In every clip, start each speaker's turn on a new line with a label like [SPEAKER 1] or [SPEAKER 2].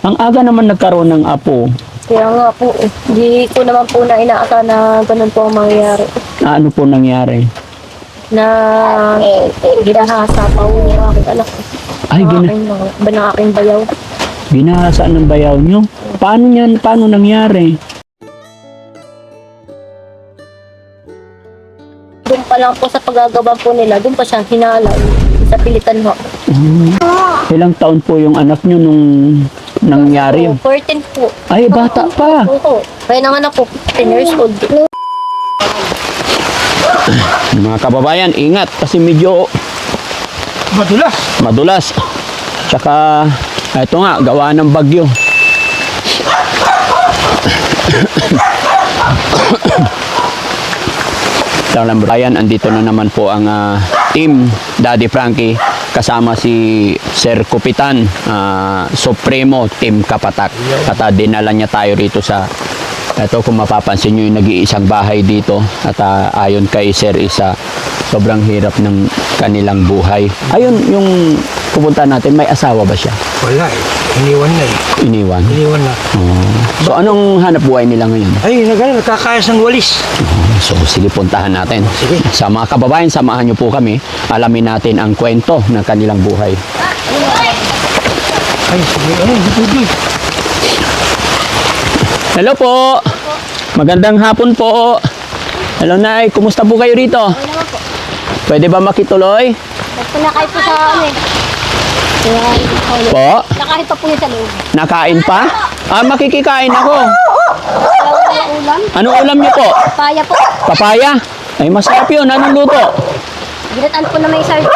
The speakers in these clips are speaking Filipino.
[SPEAKER 1] Ang aga naman nagkaroon ng apo.
[SPEAKER 2] Kaya nga po, eh, hindi ko naman po na inaasa na ganun po ang mangyayari.
[SPEAKER 1] Na ano po nangyari?
[SPEAKER 2] Na ginahasa pa po niya aking anak.
[SPEAKER 1] Ay,
[SPEAKER 2] Ang
[SPEAKER 1] gina,
[SPEAKER 2] aking mga- ba ng aking bayaw.
[SPEAKER 1] ginahasaan ng bayaw nyo. Paano yan? Paano nangyari?
[SPEAKER 2] Doon pa lang po sa paggagawa po nila, doon pa siya hinala sa pilitan ho.
[SPEAKER 1] Hmm. Ilang taon po yung anak nyo nung nangyari yun?
[SPEAKER 2] 14 po.
[SPEAKER 1] Ay, bata pa.
[SPEAKER 2] Oo. Kaya naman ako, 10 years old.
[SPEAKER 1] Mga kababayan, ingat kasi medyo
[SPEAKER 3] Madulas.
[SPEAKER 1] madulas. Tsaka, ito nga, gawa ng bagyo. Dalang Brian, andito na naman po ang ah, team Daddy Frankie kasama si Sir Kupitan ah, Supremo Team Kapatak. At ah, dinala niya tayo rito sa ito kung mapapansin nyo yung nag-iisang bahay dito. At ah, ayon kay Sir isa sobrang hirap ng kanilang buhay. Ayun yung pupunta natin may asawa ba siya
[SPEAKER 3] Wala eh. Iniwan na eh.
[SPEAKER 1] iniwan
[SPEAKER 3] Iniwan na.
[SPEAKER 1] Oh. so anong hanap buhay nila ngayon
[SPEAKER 3] Ay, nagano, nagkakayas ng walis.
[SPEAKER 1] So, sige, puntahan natin.
[SPEAKER 3] Sige.
[SPEAKER 1] Sa mga kababayan, samahan niyo po kami. Alamin natin ang kwento ng kanilang buhay.
[SPEAKER 3] Ay, sige, ay, hindi pwede.
[SPEAKER 1] Hello po! Magandang hapon po. Hello, Nay. Kumusta po kayo rito? Pwede ba makituloy?
[SPEAKER 2] Nakain po sa ano eh. Kaya,
[SPEAKER 1] Po?
[SPEAKER 2] nakain pa po yun sa loob.
[SPEAKER 1] Nakain pa? Ah, makikikain ako.
[SPEAKER 2] Na ulam.
[SPEAKER 1] Anong ulam niyo po?
[SPEAKER 2] Paya po.
[SPEAKER 1] Papaya? Ay, masarap yun. Anong luto?
[SPEAKER 2] Ginataan po na may sard.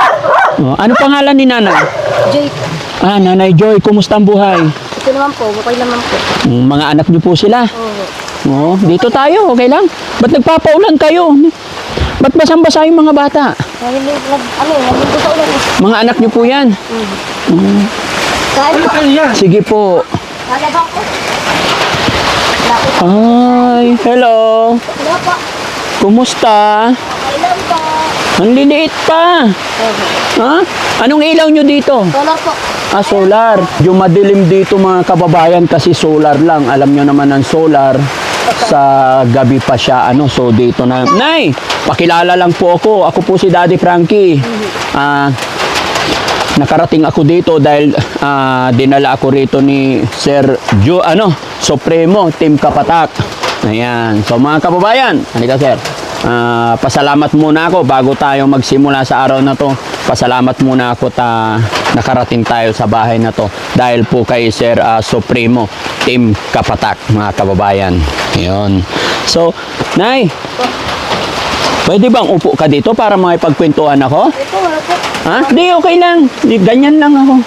[SPEAKER 1] Oh, ano pangalan ni Nanay?
[SPEAKER 2] Joy.
[SPEAKER 1] Ah, Nanay Joy. Kumusta ang buhay?
[SPEAKER 2] Ito naman po, okay naman po.
[SPEAKER 1] Mm, Mga anak niyo po sila.
[SPEAKER 2] Oo.
[SPEAKER 1] Oo, dito tayo, okay lang. Ba't nagpapaulan kayo? Ba't basang-basa yung mga bata?
[SPEAKER 2] Ano naligo sa ulan.
[SPEAKER 1] Mga anak niyo po yan.
[SPEAKER 2] Kain po.
[SPEAKER 3] Yan?
[SPEAKER 1] Sige po.
[SPEAKER 2] Lako.
[SPEAKER 1] Ay, hello.
[SPEAKER 2] Po.
[SPEAKER 1] Kumusta?
[SPEAKER 2] Kailan po.
[SPEAKER 1] Ang liliit pa. Ha? Anong ilaw nyo dito?
[SPEAKER 2] Dollar po.
[SPEAKER 1] Ah, solar. Yung madilim dito mga kababayan kasi solar lang. Alam nyo naman ang solar sa gabi pa siya ano so dito na Nay, pakilala lang po ako. Ako po si Daddy Frankie. Ah nakarating ako dito dahil ah, dinala ako rito ni Sir Jo ano, Supremo Team Kapatak. Ayan. So mga kababayan, halika sir. Ah, pasalamat muna ako bago tayo magsimula sa araw na to. Pasalamat muna ako ta nakarating tayo sa bahay na to dahil po kay Sir ah, Supremo Team Kapatak mga kababayan. Ayun. So, Nay, pwede bang upo ka dito para makipagkwentuhan ako?
[SPEAKER 2] Ito, wala po.
[SPEAKER 1] Ha? Hindi, okay lang. Di, ganyan lang ako.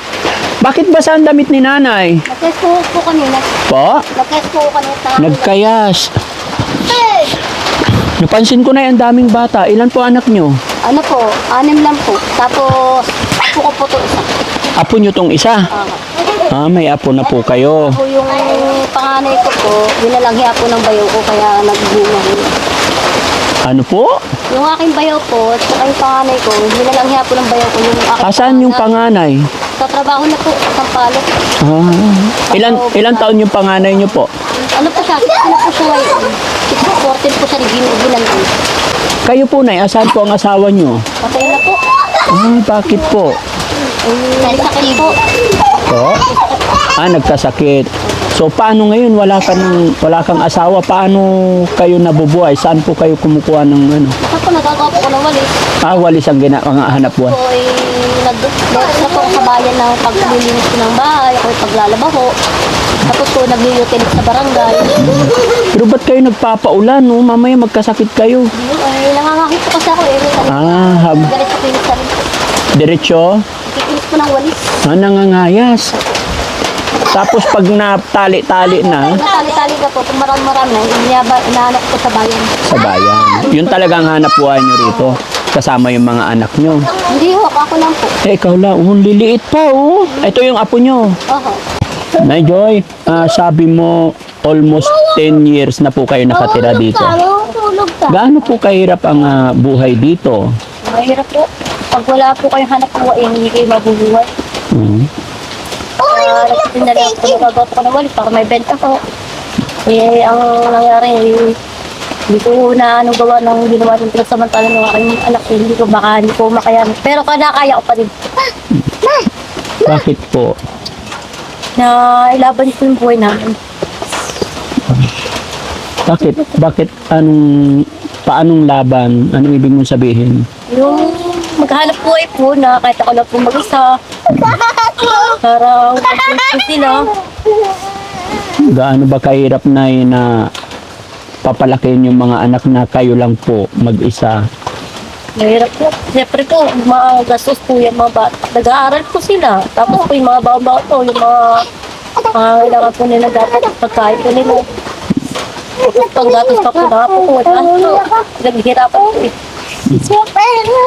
[SPEAKER 1] Bakit ba ang damit ni nanay?
[SPEAKER 2] Nag-test po po kanina.
[SPEAKER 1] Po?
[SPEAKER 2] Nag-test po kanina.
[SPEAKER 1] Nagkayas.
[SPEAKER 2] Hey!
[SPEAKER 1] Napansin ko na yung daming bata. Ilan po anak nyo?
[SPEAKER 2] Ano po, anim lang po. Tapos, apo ko po to isa.
[SPEAKER 1] Apo nyo tong isa.
[SPEAKER 2] Ah.
[SPEAKER 1] Ah, may apo na po kayo.
[SPEAKER 2] Ako yung panganay ko po, binalanghi po ng bayaw ko kaya nagbunga rin.
[SPEAKER 1] Ano po?
[SPEAKER 2] Yung aking bayaw po, at saka yung panganay ko, binalanghi po ng bayaw ko yung aking
[SPEAKER 1] Asan yung panganay?
[SPEAKER 2] Sa trabaho na po, sa Sampalo.
[SPEAKER 1] Ah, ilan, ilan taon yung panganay nyo po?
[SPEAKER 2] Ano po siya, 16 na po siya ngayon. 14 po siya ginanong.
[SPEAKER 1] Kayo po, Nay, asan po ang asawa nyo?
[SPEAKER 2] Patay na po.
[SPEAKER 1] Ah, bakit po?
[SPEAKER 2] Dahil sakit po.
[SPEAKER 1] Po? Ah, nagkasakit. So, paano ngayon? Wala, ka ng, wala kang asawa. Paano kayo nabubuhay? Saan po kayo kumukuha ng ano?
[SPEAKER 2] Po nagagawa po ko ng walis?
[SPEAKER 1] Ah, walis ang gina, ang hanap buwan.
[SPEAKER 2] Po ay nag-next na po ako sa bayan ng paglilinis ko ng bahay, ako paglalaba ho. Tapos po nag-utility sa barangay.
[SPEAKER 1] Pero ba't kayo nagpapaulan, no? Mamaya magkasakit kayo.
[SPEAKER 2] Ay nangangakit po kasi ako eh.
[SPEAKER 1] Ah, hab,
[SPEAKER 2] Galit sa pinis sa rin.
[SPEAKER 1] diretso.
[SPEAKER 2] Kikinis po ng walis.
[SPEAKER 1] Ah, nangangayas. Tapos pag natali-tali na
[SPEAKER 2] Natali-tali ka po, kung marami-marami na, iniyaba, inaanap ko sa bayan.
[SPEAKER 1] sa bayan, yun talagang hanap buhay nyo rito. Kasama yung mga anak nyo.
[SPEAKER 2] Hindi ho, ako lang po.
[SPEAKER 1] Eh, ikaw lang, oh, liliit pa, oh. Ito yung apo nyo.
[SPEAKER 2] Oho.
[SPEAKER 1] Nay Joy, ah, sabi mo almost 10 years na po kayo nakatira dito.
[SPEAKER 2] Tulog ka.
[SPEAKER 1] Gaano po kahirap ang ah, buhay dito?
[SPEAKER 2] Mahirap po. Pag wala po kayong hanap buhay, hindi kayo mabubuhay.
[SPEAKER 1] Hmm.
[SPEAKER 2] Nagtitinda lang ako, nagagawa ko ng walis para may benta ko. Eh, ang nangyari, eh, hindi ko na ano gawa ng ginawa ng pinagsamantala ng aking anak. Eh, hindi ko baka, hindi ko makayan. Pero kinakaya ko pa rin.
[SPEAKER 1] Bakit po?
[SPEAKER 2] Na ilaban ko yung buhay namin.
[SPEAKER 1] Bakit? Bakit? Anong, paanong laban? Anong ibig mong sabihin?
[SPEAKER 2] Yung maghanap buhay po na kahit ako lang po mag-isa. Para mag sila.
[SPEAKER 1] Gaano ba kahirap na na papalakihin yung mga anak na kayo lang po mag-isa?
[SPEAKER 2] Mahirap po. Siyempre po, mga gastos po yung mga bata. Nag-aaral po sila. Tapos po yung mga bata, yung mga pangangailangan po nila dapat pagkain po nila. Tapos pang gatos pa po na po po. Ano, naghihirapan po eh.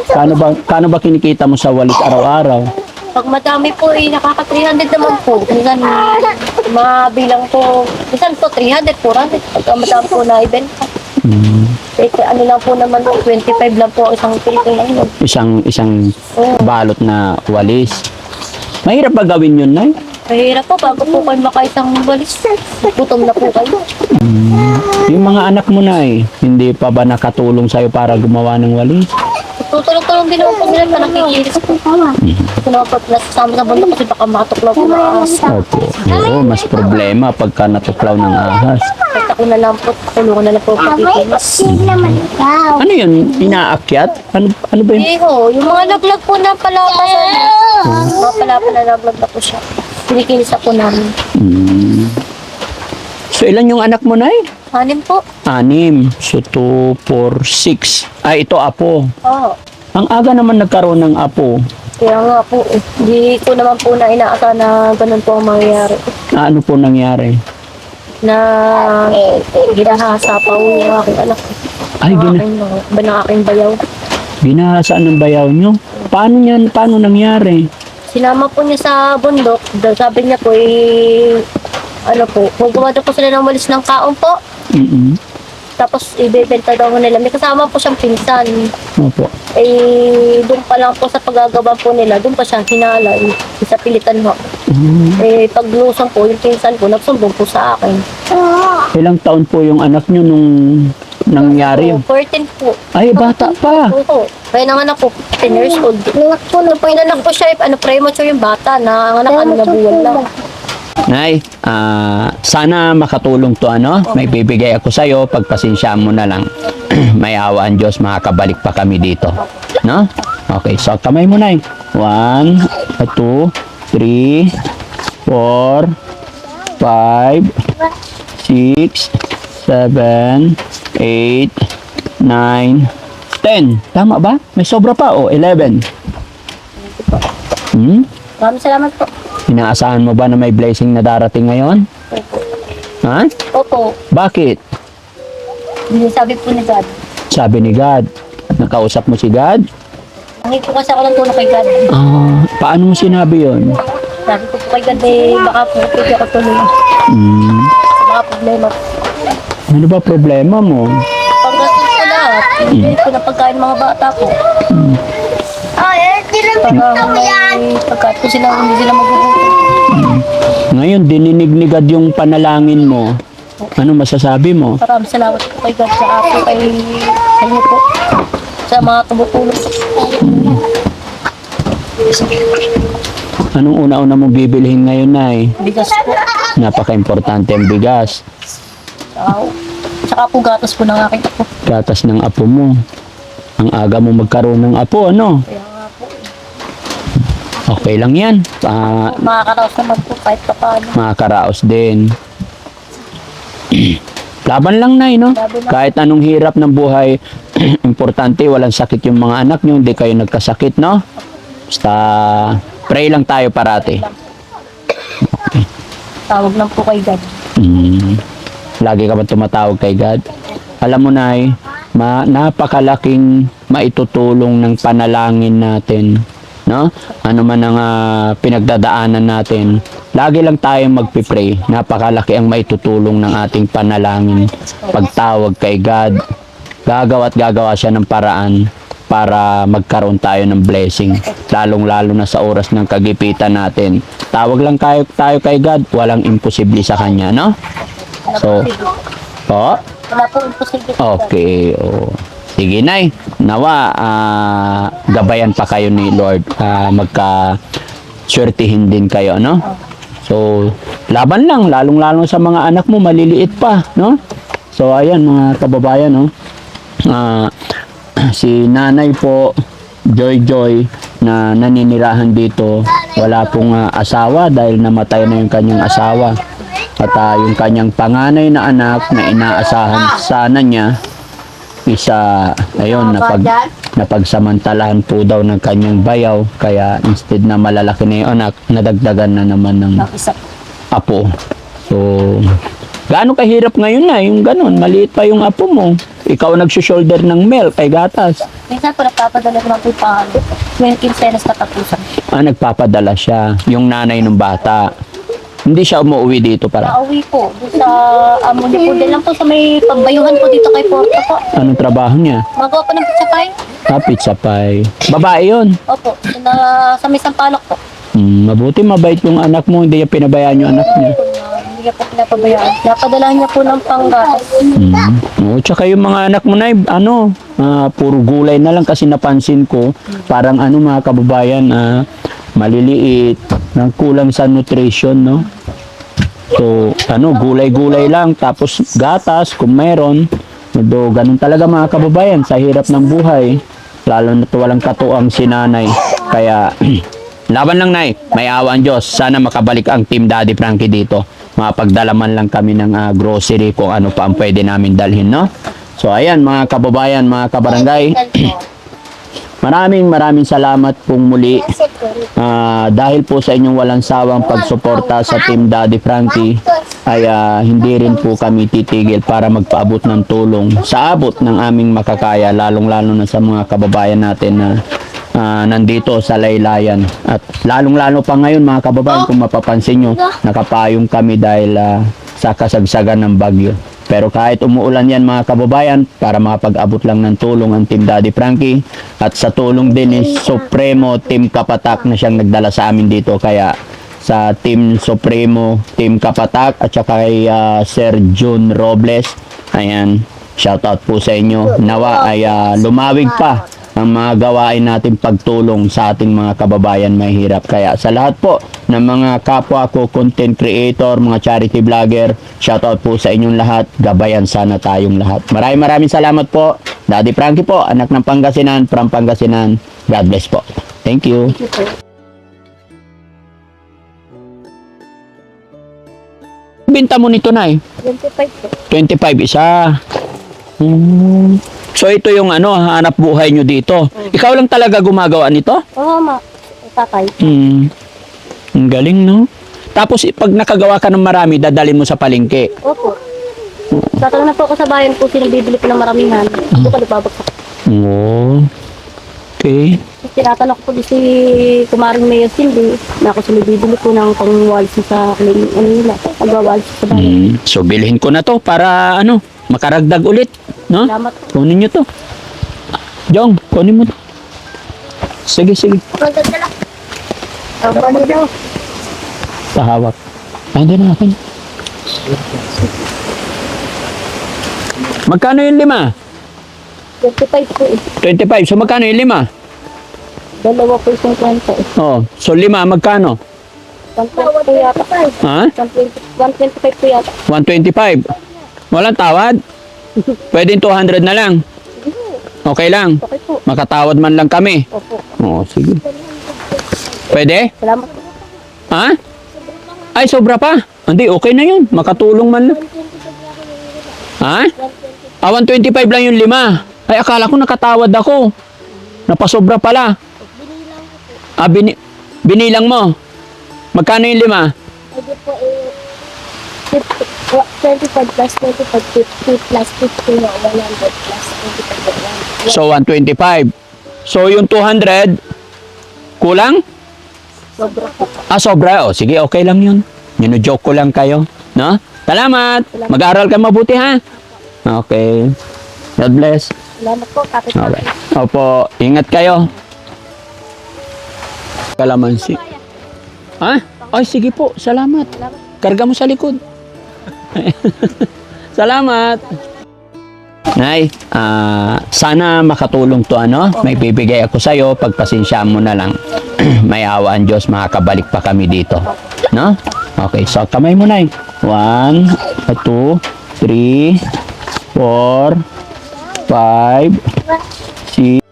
[SPEAKER 1] Kano ba, kano ba kinikita mo sa walis araw-araw?
[SPEAKER 2] Pag madami po eh, nakaka 300 naman po. Minsan, mabilang po, minsan po 300, 400. Pag madami po na ibenta.
[SPEAKER 1] Hmm,
[SPEAKER 2] Eh, ano lang po naman, 25 lang po ang isang pilito lang yun.
[SPEAKER 1] isang isang balot na walis. Mahirap ba gawin yun, Nay?
[SPEAKER 2] Mahirap po, bago po kayo makaisang balis. Gutom na po kayo.
[SPEAKER 1] Yung mga anak mo na eh, hindi pa ba nakatulong sa'yo para gumawa ng walis?
[SPEAKER 2] Tutulong-tulong din po sila pa nakikilis po. Ito naman po, nasasama sa bundok kasi baka matuklaw po maas.
[SPEAKER 1] Opo. Oo, mas problema pagka natuklaw ng ahas.
[SPEAKER 2] Kahit ako na lang po, tulungan na lang po pagkikilis.
[SPEAKER 1] Ano yun? Inaakyat? Ano, ano ba yun?
[SPEAKER 2] Hindi ho, yung mga laglag po na palapa sa mga palapa na laglag na po siya. Pinikilis ako namin.
[SPEAKER 1] Hmm. So, ilan yung anak mo, Nay?
[SPEAKER 2] Hanin po.
[SPEAKER 1] Anim. So, 2, 4, 6. Ah, ito apo.
[SPEAKER 2] Oo.
[SPEAKER 1] Ang aga naman nagkaroon ng apo.
[SPEAKER 2] Kaya nga po, eh. Hindi ko naman po na inaasa na ganun po ang mangyayari.
[SPEAKER 1] Na ano po nangyari?
[SPEAKER 2] Na ginahasa pa po yung aking anak.
[SPEAKER 1] Ay,
[SPEAKER 2] Ang
[SPEAKER 1] gina,
[SPEAKER 2] aking, ba ng aking bayaw.
[SPEAKER 1] binahasaan ng bayaw nyo. Paano yan? Paano nangyari?
[SPEAKER 2] Sinama po niya sa bundok. dahil Sabi niya po, eh, ano po, gagawa daw po sila ng walis ng kaon po.
[SPEAKER 1] Mm-mm.
[SPEAKER 2] Tapos ibebenta daw nila. May kasama po siyang pinsan.
[SPEAKER 1] Opo.
[SPEAKER 2] Eh, doon pa lang po sa paggagawa po nila, doon pa siya hinala. Eh, sa pilitan ho.
[SPEAKER 1] Hmm.
[SPEAKER 2] Eh, paglusong po, yung pinsan ko, nagsumbong po sa akin.
[SPEAKER 1] Ilang taon po yung anak nyo nung nangyari yun?
[SPEAKER 2] Po, 14 po.
[SPEAKER 1] Ay, bata pa.
[SPEAKER 2] Oo. Kaya nanganak po, 10 years old. Nanganak po, nung po inanak po siya, ano, premature yung bata, nanganak ano na buwan lang.
[SPEAKER 1] Nay, ah, sana makatulong to ano. May bibigay ako sa'yo. Pagpasensyaan mo na lang. May awa ang Diyos, makakabalik pa kami dito. No? Okay, so kamay mo, Nay. One, ah, two, three, four, five, six, seven, eight, nine, ten. Tama ba? May sobra pa o? Eleven. Hmm?
[SPEAKER 2] Maraming salamat po.
[SPEAKER 1] Inaasahan mo ba na may blessing na darating ngayon?
[SPEAKER 2] Opo.
[SPEAKER 1] Ha?
[SPEAKER 2] Opo.
[SPEAKER 1] Bakit?
[SPEAKER 2] Hindi sabi po ni God.
[SPEAKER 1] Sabi ni God. Nakausap mo si God?
[SPEAKER 2] Nangi po kasi ako ng tulong kay God.
[SPEAKER 1] Ah, paano mo sinabi yon?
[SPEAKER 2] Sabi ko po kay God, eh, baka po pwede ako tulong
[SPEAKER 1] Hmm,
[SPEAKER 2] sa mga problema.
[SPEAKER 1] Ano ba problema mo?
[SPEAKER 2] Paggastos ko lahat, hindi ko na pagkain mga bata ko. Pagka may pagkain ko sila, hindi sila magugutom.
[SPEAKER 1] Ngayon, dininig ni God yung panalangin mo. Ano masasabi mo?
[SPEAKER 2] Maraming salamat po kay God sa ako, kay sa inyo po. Sa mga tumutulong po.
[SPEAKER 1] Anong una-una mong bibilhin ngayon, Nay?
[SPEAKER 2] Bigas po.
[SPEAKER 1] Napaka-importante ang bigas.
[SPEAKER 2] Saka, saka po gatas po ng aking ako.
[SPEAKER 1] Gatas ng apo mo. Ang aga mo magkaroon ng apo, ano?
[SPEAKER 2] Kaya nga po,
[SPEAKER 1] Okay lang yan. Ah,
[SPEAKER 2] makakaraos naman po kahit pa paano.
[SPEAKER 1] makakaraos din. Laban lang na, no? Kahit anong hirap ng buhay, importante, walang sakit yung mga anak nyo, hindi kayo nagkasakit, no? Basta, pray lang tayo parati.
[SPEAKER 2] Tawag lang po kay God.
[SPEAKER 1] Mm. Lagi ka ba tumatawag kay God? Alam mo na, ma napakalaking maitutulong ng panalangin natin. No? Ano man ang ah, pinagdadaanan natin, lagi lang tayo magpipray. Napakalaki ang maitutulong ng ating panalangin. Pagtawag kay God, gagawa at gagawa siya ng paraan para magkaroon tayo ng blessing. Lalong-lalo na sa oras ng kagipitan natin. Tawag lang tayo, tayo kay God, walang imposible sa Kanya, no? So,
[SPEAKER 2] po? Wala po imposible.
[SPEAKER 1] Okay. Oh. Sige, Nay. Nawa, ah, gabayan pa kayo ni Lord. Ah, magka swertihin din kayo, no? So, laban lang, lalong-lalong sa mga anak mo, maliliit pa, no? So, ayan, mga kababayan, no? Ah, si nanay po, Joy Joy, na naninirahan dito, wala pong ah, asawa dahil namatay na yung kanyang asawa. At ah, yung kanyang panganay na anak na inaasahan sana niya, isa, ayun, napag, napagsamantalahan po daw ng kanyang bayaw. Kaya instead na malalaki na yung anak, nadagdagan na naman ng apo. So, gaano kahirap ngayon na yung ganun, maliit pa yung apo mo. Ikaw nagsushoulder ng milk kay gatas.
[SPEAKER 2] Minsan po nagpapadala naman po. May kinsenas na katusan.
[SPEAKER 1] Ah, nagpapadala siya, yung nanay ng bata. Hindi siya umuwi dito para.
[SPEAKER 2] Nauwi po. Doon sa amo niyo po. Din lang po sa may pagbayuhan po dito kay Porta po.
[SPEAKER 1] Anong trabaho niya?
[SPEAKER 2] Magawa po ng pizza pie.
[SPEAKER 1] Ah, pizza pie. Babae yun.
[SPEAKER 2] Opo. Na, sa may sampalok po.
[SPEAKER 1] Hmm, mabuti mabait yung anak mo, hindi niya pinabayaan yung anak niya.
[SPEAKER 2] Na, hindi niya po pinapabayaan. Napadala niya po ng panggas.
[SPEAKER 1] Hmm. Oo, tsaka yung mga anak mo na, ano, ah, puro gulay na lang kasi napansin ko, parang ano mga kababayan, ah, maliliit, nang kulang sa nutrition, no? So, ano, gulay-gulay lang, tapos gatas kung meron. Do, ganun talaga mga kababayan sa hirap ng buhay. Lalo na walang katuang si nanay. Kaya, laban lang nay, may awa ang Diyos. Sana makabalik ang Team Daddy Frankie dito. Mapagdala man lang kami ng ah, grocery kung ano pa ang pwede namin dalhin, no? So, ayan mga kababayan, mga kabarangay. Maraming maraming salamat pong muli Ah, dahil po sa inyong walang sawang pagsuporta sa Team Daddy Frankie ay ah, hindi rin po kami titigil para magpaabot ng tulong sa abot ng aming makakaya lalong lalo na sa mga kababayan natin na ah, nandito sa laylayan. At lalong lalo pa ngayon mga kababayan kung mapapansin nyo nakapayong kami dahil ah, sa kasagsagan ng bagyo pero kahit umuulan yan mga kababayan, para makapag-abot lang ng tulong ang Team Daddy Frankie. At sa tulong din ni Supremo Team Kapatak na siyang nagdala sa amin dito. Kaya sa Team Supremo, Team Kapatak at saka kay ah, Sir June Robles. Ayan, shoutout po sa inyo. Nawa ay ah, lumawig pa ang mga gawain natin pagtulong sa ating mga kababayan may hirap. Kaya sa lahat po ng mga kapwa ko content creator, mga charity vlogger, shoutout po sa inyong lahat. Gabayan sana tayong lahat. Maraming maraming salamat po. Daddy Frankie po, anak ng Pangasinan, from Pangasinan. God bless po. Thank you.
[SPEAKER 2] Thank you po.
[SPEAKER 1] Binta mo nito, Nay?
[SPEAKER 2] 25 po.
[SPEAKER 1] 25 isa. Hmm. So ito yung ano, hanap buhay nyo dito. Ikaw lang talaga gumagawa nito?
[SPEAKER 2] Oo, ma. Tatay.
[SPEAKER 1] Hmm. Ang galing, no? Tapos, pag nakagawa ka ng marami, dadalhin mo sa palengke.
[SPEAKER 2] Opo. Tatanong na po ako sa bayan kung sino bibili po ng maramihan. Ako pa nagbabagsak.
[SPEAKER 1] Oo. Okay.
[SPEAKER 2] Tinatanong ko po si Kumaring Mayor Cindy na ako sila bibili po ng pangwalis sa ano nila. Pagwawalis sa bayan.
[SPEAKER 1] Hmm. So, bilhin ko na to para, ano, makaragdag ulit. No?
[SPEAKER 2] Salamat.
[SPEAKER 1] Kunin nyo to. Jong, kunin mo to. Sige, sige.
[SPEAKER 2] Magdadala. Ang bali daw.
[SPEAKER 1] Pahawak. Ando na akin. Magkano yung lima?
[SPEAKER 2] 25 po eh.
[SPEAKER 1] 25. So, magkano yung lima?
[SPEAKER 2] Dalawa po yung 50 eh.
[SPEAKER 1] Oh, so lima, magkano?
[SPEAKER 2] 120 po yata.
[SPEAKER 1] Ha?
[SPEAKER 2] 120 125 po yata.
[SPEAKER 1] 125. Walang tawad? Pwede 200 na lang. Okay lang.
[SPEAKER 2] Okay po.
[SPEAKER 1] Makatawad man lang kami.
[SPEAKER 2] Opo.
[SPEAKER 1] Oo, sige. Pwede?
[SPEAKER 2] Salamat po.
[SPEAKER 1] Ha? Ay, sobra pa. Hindi, okay na yun. Makatulong man lang. Ha? Ah, 125 lang yung lima. Ay, akala ko nakatawad ako. Napasobra pala. Ah, bini binilang mo. Magkano yung lima?
[SPEAKER 2] Pwede po eh. 50, 25 plus 25, 50 plus 50 na 100 plus 25
[SPEAKER 1] So, 125. So, yung 200, kulang?
[SPEAKER 2] Sobra po.
[SPEAKER 1] Ah, sobra. O, sige, okay lang yun. Nino-joke ko lang kayo. No? Salamat. Mag-aaral ka mabuti, ha? Okay. God bless.
[SPEAKER 2] Salamat po, kapit
[SPEAKER 1] Okay. Opo, ingat kayo. Kalamansi. Ha? Ay, sige po. Salamat. Karga mo sa likod. Salamat. Nay, ah, sana makatulong to ano. May bibigay ako sa iyo. Pagpasensya mo na lang. May awa ang Diyos, makakabalik pa kami dito. No? Okay, so kamay mo, Nay. One, two, three, four, five, six,